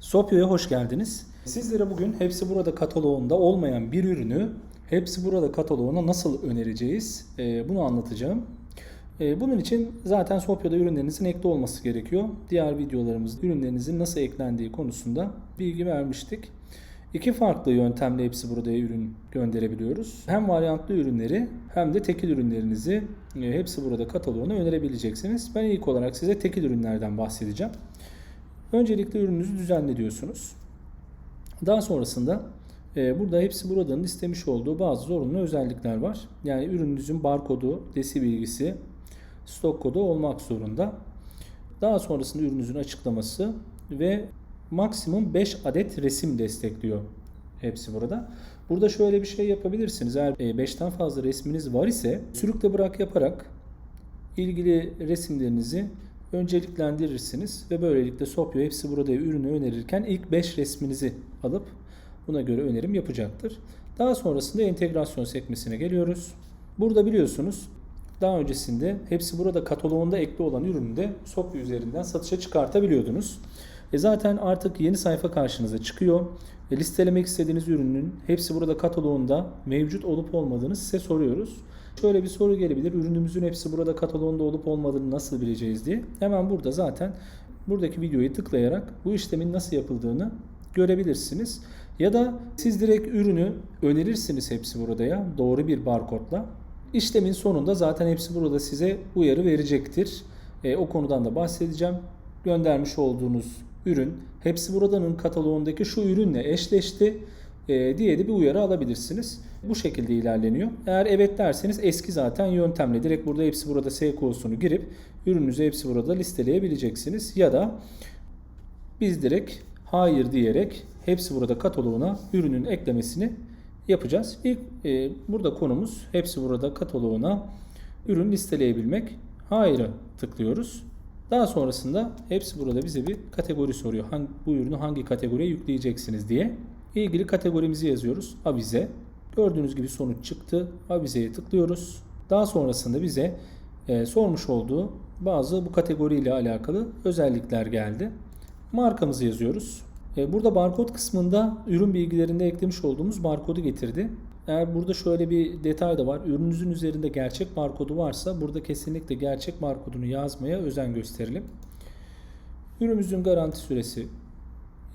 Sopyo'ya hoş geldiniz. Sizlere bugün Hepsi Burada kataloğunda olmayan bir ürünü Hepsi Burada kataloğuna nasıl önereceğiz Ee, bunu anlatacağım. Ee, bunun için zaten Sopyo'da ürünlerinizin ekli olması gerekiyor. Diğer videolarımızda ürünlerinizin nasıl eklendiği konusunda bilgi vermiştik. İki farklı yöntemle Hepsi Burada'ya ürün gönderebiliyoruz. Hem varyantlı ürünleri hem de tekil ürünlerinizi e, Hepsi Burada kataloğuna önerebileceksiniz. Ben ilk olarak size tekil ürünlerden bahsedeceğim. Öncelikle ürününüzü düzenle diyorsunuz. Daha sonrasında e, burada hepsi buradanın istemiş olduğu bazı zorunlu özellikler var. Yani ürününüzün barkodu, desi bilgisi, stok kodu olmak zorunda. Daha sonrasında ürününüzün açıklaması ve maksimum 5 adet resim destekliyor hepsi burada. Burada şöyle bir şey yapabilirsiniz. Eğer 5'ten fazla resminiz var ise sürükle bırak yaparak ilgili resimlerinizi önceliklendirirsiniz ve böylelikle Sopyo hepsi burada ürünü önerirken ilk 5 resminizi alıp buna göre önerim yapacaktır. Daha sonrasında entegrasyon sekmesine geliyoruz. Burada biliyorsunuz daha öncesinde hepsi burada kataloğunda ekli olan ürünü de Sopyo üzerinden satışa çıkartabiliyordunuz. E zaten artık yeni sayfa karşınıza çıkıyor. E listelemek istediğiniz ürünün hepsi burada kataloğunda mevcut olup olmadığını size soruyoruz. Şöyle bir soru gelebilir. Ürünümüzün hepsi burada kataloğunda olup olmadığını nasıl bileceğiz diye. Hemen burada zaten buradaki videoyu tıklayarak bu işlemin nasıl yapıldığını görebilirsiniz. Ya da siz direkt ürünü önerirsiniz hepsi burada ya doğru bir barkodla. İşlemin sonunda zaten hepsi burada size uyarı verecektir. E, o konudan da bahsedeceğim. Göndermiş olduğunuz ürün hepsi buradanın kataloğundaki şu ürünle eşleşti e, diye de bir uyarı alabilirsiniz. Bu şekilde ilerleniyor. Eğer evet derseniz eski zaten yöntemle direkt burada hepsi burada SQL'sunu girip ürününüzü hepsi burada listeleyebileceksiniz. Ya da biz direkt hayır diyerek hepsi burada kataloğuna ürünün eklemesini yapacağız. İlk e, burada konumuz hepsi burada kataloğuna ürün listeleyebilmek. Hayır'a tıklıyoruz. Daha sonrasında hepsi burada bize bir kategori soruyor. Hangi, bu ürünü hangi kategoriye yükleyeceksiniz diye. İlgili kategorimizi yazıyoruz. Avize. Gördüğünüz gibi sonuç çıktı. Avizeye tıklıyoruz. Daha sonrasında bize e, sormuş olduğu bazı bu kategoriyle alakalı özellikler geldi. Markamızı yazıyoruz. E, burada barkod kısmında ürün bilgilerinde eklemiş olduğumuz barkodu getirdi. Eğer burada şöyle bir detay da var. Ürününüzün üzerinde gerçek barkodu varsa burada kesinlikle gerçek barkodunu yazmaya özen gösterelim. Ürünümüzün garanti süresi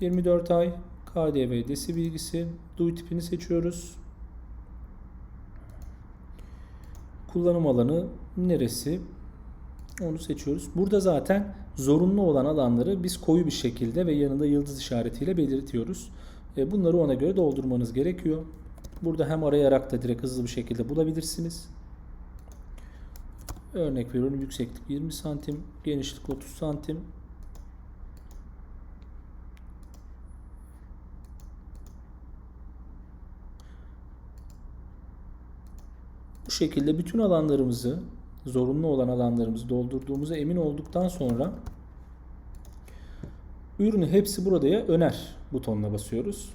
24 ay. KDV desi bilgisi. DUI tipini seçiyoruz. Kullanım alanı neresi? Onu seçiyoruz. Burada zaten zorunlu olan alanları biz koyu bir şekilde ve yanında yıldız işaretiyle belirtiyoruz. E, Bunları ona göre doldurmanız gerekiyor. Burada hem arayarak da direkt hızlı bir şekilde bulabilirsiniz. Örnek veriyorum yükseklik 20 santim, genişlik 30 santim. Bu şekilde bütün alanlarımızı, zorunlu olan alanlarımızı doldurduğumuza emin olduktan sonra ürünü hepsi buradaya öner butonuna basıyoruz.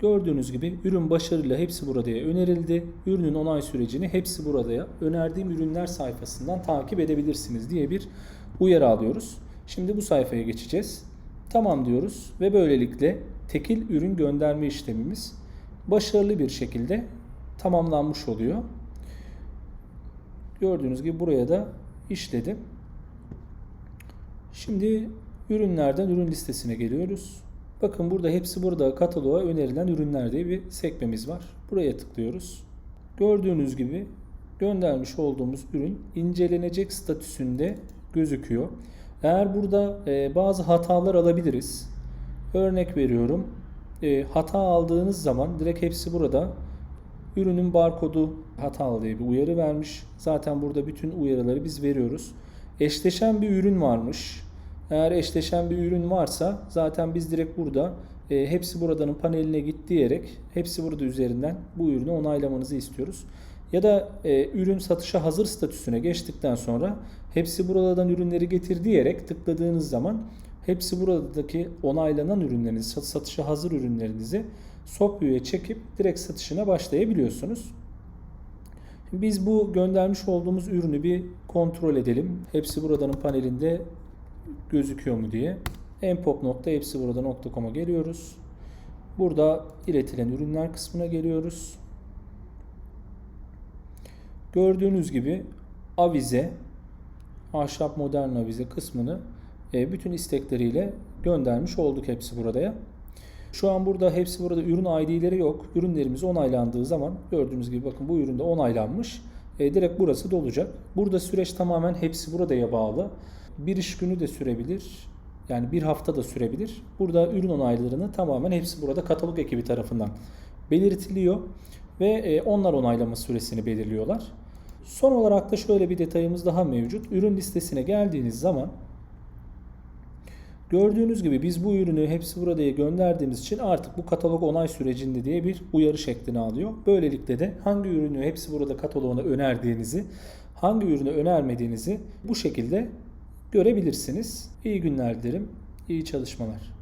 Gördüğünüz gibi ürün başarıyla hepsi buradaya önerildi. Ürünün onay sürecini hepsi buradaya önerdiğim ürünler sayfasından takip edebilirsiniz diye bir uyarı alıyoruz. Şimdi bu sayfaya geçeceğiz. Tamam diyoruz ve böylelikle tekil ürün gönderme işlemimiz başarılı bir şekilde tamamlanmış oluyor. Gördüğünüz gibi buraya da işledim. Şimdi ürünlerden ürün listesine geliyoruz. Bakın burada hepsi burada kataloğa önerilen ürünler diye bir sekmemiz var. Buraya tıklıyoruz. Gördüğünüz gibi göndermiş olduğumuz ürün incelenecek statüsünde gözüküyor. Eğer burada e, bazı hatalar alabiliriz. Örnek veriyorum. E, hata aldığınız zaman direkt hepsi burada ürünün barkodu hatalı diye bir uyarı vermiş. Zaten burada bütün uyarıları biz veriyoruz. Eşleşen bir ürün varmış. Eğer eşleşen bir ürün varsa zaten biz direkt burada e, hepsi buradanın paneline git diyerek hepsi burada üzerinden bu ürünü onaylamanızı istiyoruz. Ya da e, ürün satışa hazır statüsüne geçtikten sonra hepsi buradan ürünleri getir diyerek tıkladığınız zaman hepsi buradaki onaylanan ürünlerinizi, satışa hazır ürünlerinizi Sopyo'ya çekip direkt satışına başlayabiliyorsunuz. Biz bu göndermiş olduğumuz ürünü bir kontrol edelim. Hepsi buradanın panelinde gözüküyor mu diye. empop.hepsiburadan.com'a geliyoruz. Burada iletilen ürünler kısmına geliyoruz. Gördüğünüz gibi avize, ahşap modern avize kısmını e, bütün istekleriyle göndermiş olduk hepsi buradaya. Şu an burada hepsi burada ürün ID'leri yok. Ürünlerimiz onaylandığı zaman gördüğünüz gibi bakın bu üründe onaylanmış. E, direkt burası dolacak. Burada süreç tamamen hepsi buradaya bağlı. Bir iş günü de sürebilir. Yani bir hafta da sürebilir. Burada ürün onaylarını tamamen hepsi burada katalog ekibi tarafından belirtiliyor ve e, onlar onaylama süresini belirliyorlar. Son olarak da şöyle bir detayımız daha mevcut. Ürün listesine geldiğiniz zaman gördüğünüz gibi biz bu ürünü hepsi buradaya gönderdiğimiz için artık bu katalog onay sürecinde diye bir uyarı şeklini alıyor. Böylelikle de hangi ürünü hepsi burada kataloğuna önerdiğinizi, hangi ürünü önermediğinizi bu şekilde görebilirsiniz. İyi günler dilerim. İyi çalışmalar.